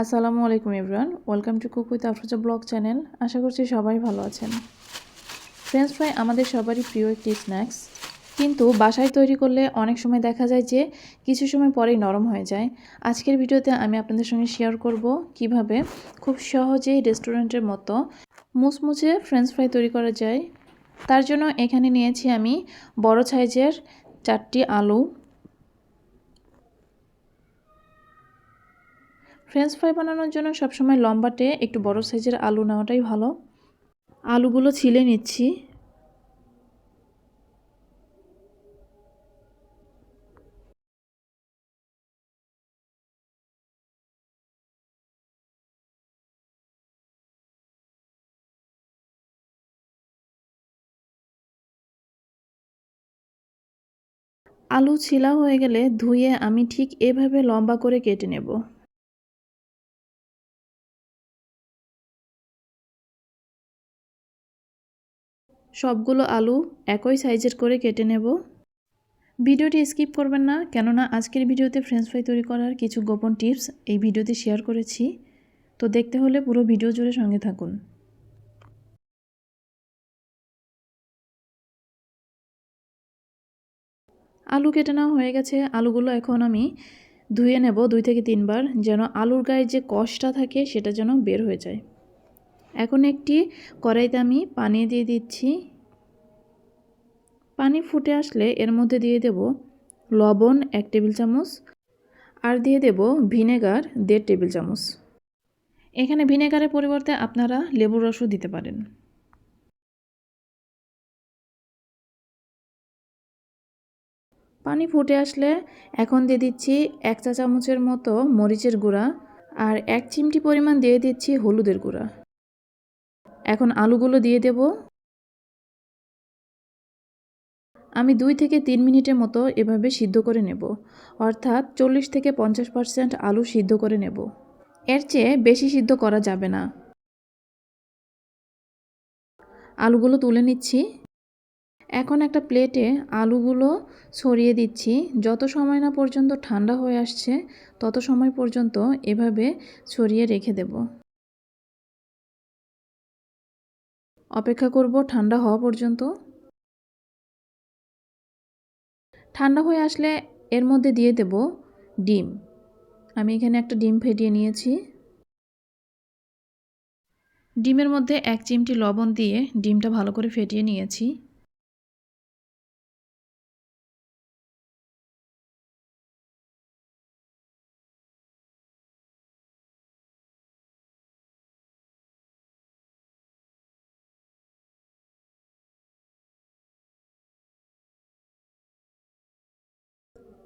আসসালামু আলাইকুম Imran, welcome to cook with Afroza blog channel. আশা করছি সবাই ভালো আছেন। ফ্রেঞ্চ ফ্রাই আমাদের সবারই প্রিয় একটি স্ন্যাক্স। কিন্তু বাসায় তৈরি করলে অনেক সময় দেখা যায় যে কিছু সময় পরেই নরম হয়ে যায়। আজকের ভিডিওতে আমি আপনাদের সঙ্গে শেয়ার করব কীভাবে খুব সহজেই রেস্টুরেন্টের মতো মুচমুচে ফ্রেঞ্চ ফ্রাই তৈরি করা যায়। তার জন্য এখানে নিয়েছি আমি বড় সাইজের চারটি আলু ফ্রেঞ্চ ফ্রাই বানানোর জন্য সবসময় লম্বাটে একটু বড় সাইজের আলু নেওয়াটাই ভালো। আলুগুলো ছিলে নিচ্ছি। আলু ছিলা হয়ে গেলে ধুয়ে আমি ঠিক এভাবে লম্বা করে কেটে নেব। সবগুলো আলু একই সাইজের করে কেটে নেব। ভিডিওটি স্কিপ করবেন না, কেননা আজকের ভিডিওতে ফ্রেঞ্চ ফ্রাই তৈরি করার কিছু গোপন টিপস এই ভিডিওতে শেয়ার করেছি। তো দেখতে হলে পুরো ভিডিও জুড়ে সঙ্গে থাকুন। আলু কেটে নেওয়া হয়ে গেছে। আলুগুলো এখন আমি ধুয়ে নেব দুই থেকে তিনবার, যেন আলুর গায়ে যে কষটা থাকে সেটা যেন বের হয়ে যায়। এখন একটি কড়াইতে আমি পানি দিয়ে দিচ্ছি। পানি ফুটে আসলে এর মধ্যে দিয়ে দেব লবণ এক টেবিল চামচ আর দিয়ে দেব ভিনেগার দেড় টেবিল চামচ। এখানে ভিনেগারের পরিবর্তে আপনারা লেবুর রসও দিতে পারেন। পানি ফুটে আসলে এখন দিয়ে দিচ্ছি এক চা চামচের মতো মরিচের গুঁড়া আর এক চিমটি পরিমাণ দিয়ে দিচ্ছি হলুদের গুঁড়া। এখন আলুগুলো দিয়ে দেব। আমি দুই থেকে তিন মিনিটের মতো এভাবে সিদ্ধ করে নেব। অর্থাৎ চল্লিশ থেকে পঞ্চাশ পার্সেন্ট আলু সিদ্ধ করে নেব। এর চেয়ে বেশি সিদ্ধ করা যাবে না। আলুগুলো তুলে নিচ্ছি। এখন একটা প্লেটে আলুগুলো ছড়িয়ে দিচ্ছি। যত সময় না পর্যন্ত ঠান্ডা হয়ে আসছে, তত সময় পর্যন্ত এভাবে ছড়িয়ে রেখে দেব। অপেক্ষা করব ঠান্ডা হওয়া পর্যন্ত। ঠান্ডা হয়ে আসলে এর মধ্যে দিয়ে দেব ডিম। আমি এখানে একটা ডিম ফেটিয়ে নিয়েছি। ডিমের মধ্যে এক চিমটি লবণ দিয়ে ডিমটা ভালো করে ফেটিয়ে নিয়েছি।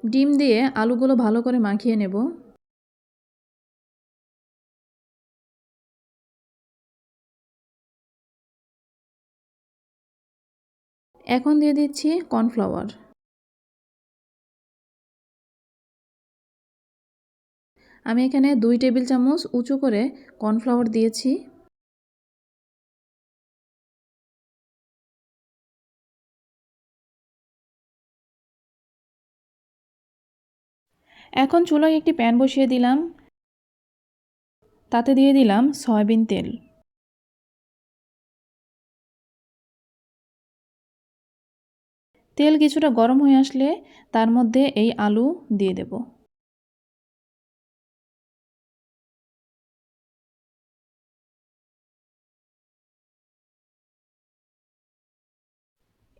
ডিম দিয়ে আলুগুলো ভালো করে মাখিয়ে নেব। এখন দিয়ে দিচ্ছি কর্নফ্লাওয়ার। আমি এখানে দুই টেবিল চামচ উঁচু করে কর্নফ্লাওয়ার দিয়েছি। এখন চুলায় একটি প্যান বসিয়ে দিলাম। তাতে দিয়ে দিলাম সয়াবিন তেল। তেল কিছুটা গরম হয়ে আসলে তার মধ্যে এই আলু দিয়ে দেব।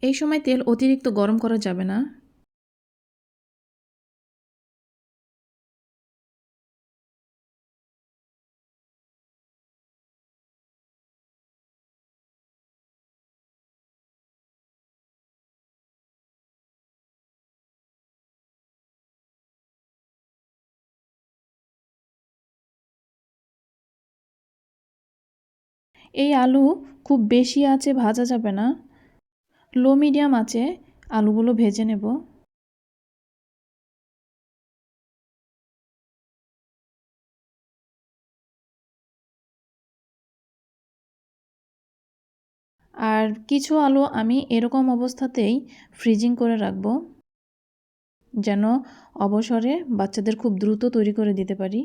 এই সময় তেল অতিরিক্ত গরম করা যাবে না। এই আলু খুব বেশি আছে, ভাজা যাবে না। লো মিডিয়াম আছে, আলুগুলো ভেজে নেব। আর কিছু আলু আমি এরকম অবস্থাতেই ফ্রিজিং করে রাখব, যেন অবসরে বাচ্চাদের খুব দ্রুত তৈরি করে দিতে পারি।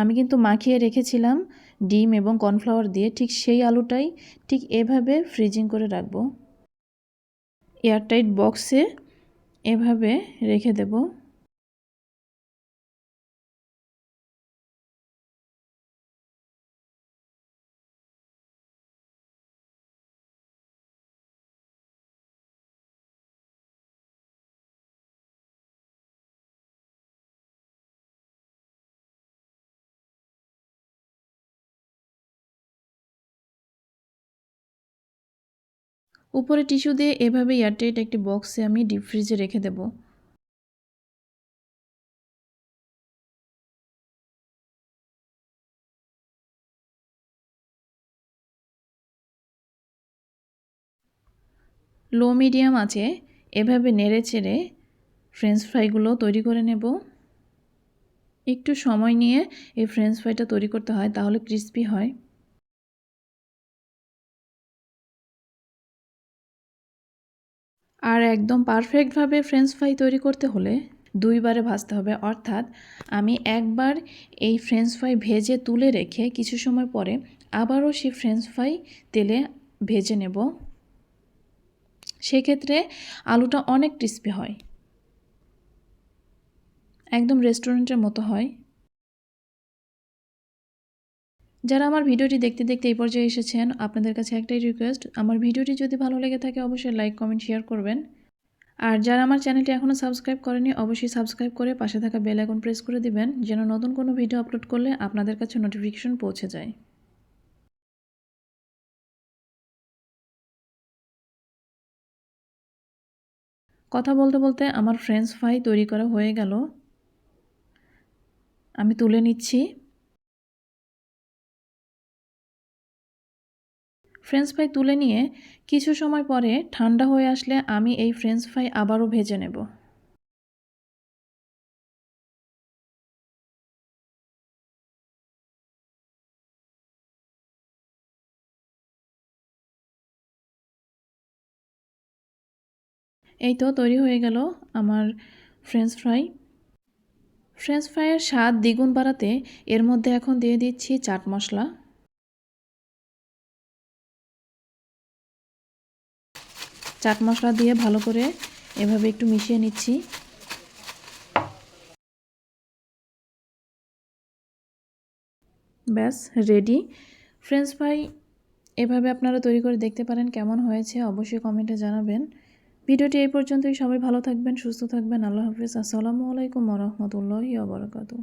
আমি কিন্তু মাখিয়ে রেখেছিলাম ডিম এবং কর্নফ্লাওয়ার দিয়ে ঠিক সেই আলুটাই ঠিক এভাবে ফ্রিজিং করে রাখব। এয়ারটাইট বক্সে এভাবে রেখে দেব। উপরে টিস্যু দিয়ে এভাবে এয়ারটাইট একটি বক্সে আমি ডিপ ফ্রিজে রেখে দেব। লো মিডিয়াম আছে, এভাবে নেড়ে চেড়ে ফ্রেঞ্চ ফ্রাইগুলো তৈরি করে নেব। একটু সময় নিয়ে এই ফ্রেঞ্চ ফ্রাইটা তৈরি করতে হয়, তাহলে ক্রিস্পি হয়। আর একদম পারফেক্টভাবে ফ্রেঞ্চ ফ্রাই তৈরি করতে হলে দুইবারে ভাজতে হবে। অর্থাৎ আমি একবার এই ফ্রেঞ্চ ফ্রাই ভেজে তুলে রেখে কিছু সময় পরে আবারও সেই ফ্রেঞ্চ ফ্রাই তেলে ভেজে নেব। সেক্ষেত্রে আলুটা অনেক ক্রিস্পি হয়। একদম রেস্টুরেন্টের মতো হয়। যারা আমার ভিডিওটি দেখতে দেখতে এই পর্যায়ে এসেছেন, আপনাদের কাছে একটাই রিকোয়েস্ট আমার ভিডিওটি যদি ভালো লেগে থাকে অবশ্যই লাইক কমেন্ট শেয়ার করবেন। আর যারা আমার চ্যানেলটি এখনও সাবস্ক্রাইব করেনি অবশ্যই সাবস্ক্রাইব করে পাশে থাকা বেল আইকন প্রেস করে দিবেন, যেন নতুন কোনো ভিডিও আপলোড করলে আপনাদের কাছে নোটিফিকেশন পৌঁছে যায়। কথা বলতে বলতে আমার ফ্রেঞ্চ ফ্রাই তৈরি করা হয়ে গেল। আমি তুলে নিচ্ছি। ফ্রেঞ্চ ফ্রাই তুলে নিয়ে কিছু সময় পরে ঠান্ডা হয়ে আসলে আমি এই ফ্রেঞ্চ ফ্রাই আবারও ভেজে নেব। এই তো তৈরি হয়ে গেল আমার ফ্রেঞ্চ ফ্রাই ফ্রেঞ্চ ফ্রাইয়ের স্বাদ দ্বিগুণ বাড়াতে এর মধ্যে এখন দিয়ে দিচ্ছি চাট মশলা। চাট মশলা দিয়ে ভালো করে এভাবে একটু মিশিয়ে নিচ্ছি। ব্যাস রেডি ফ্রেঞ্চ ফ্রাই এভাবে আপনারা তৈরি করে দেখতে পারেন কেমন হয়েছে, অবশ্যই কমেন্টে জানাবেন। ভিডিওটি এই পর্যন্তই। সবাই ভালো থাকবেন, সুস্থ থাকবেন। আল্লাহ হাফিজ। আসসালামু আলাইকুম রহমতুল্লাহ বরকাতু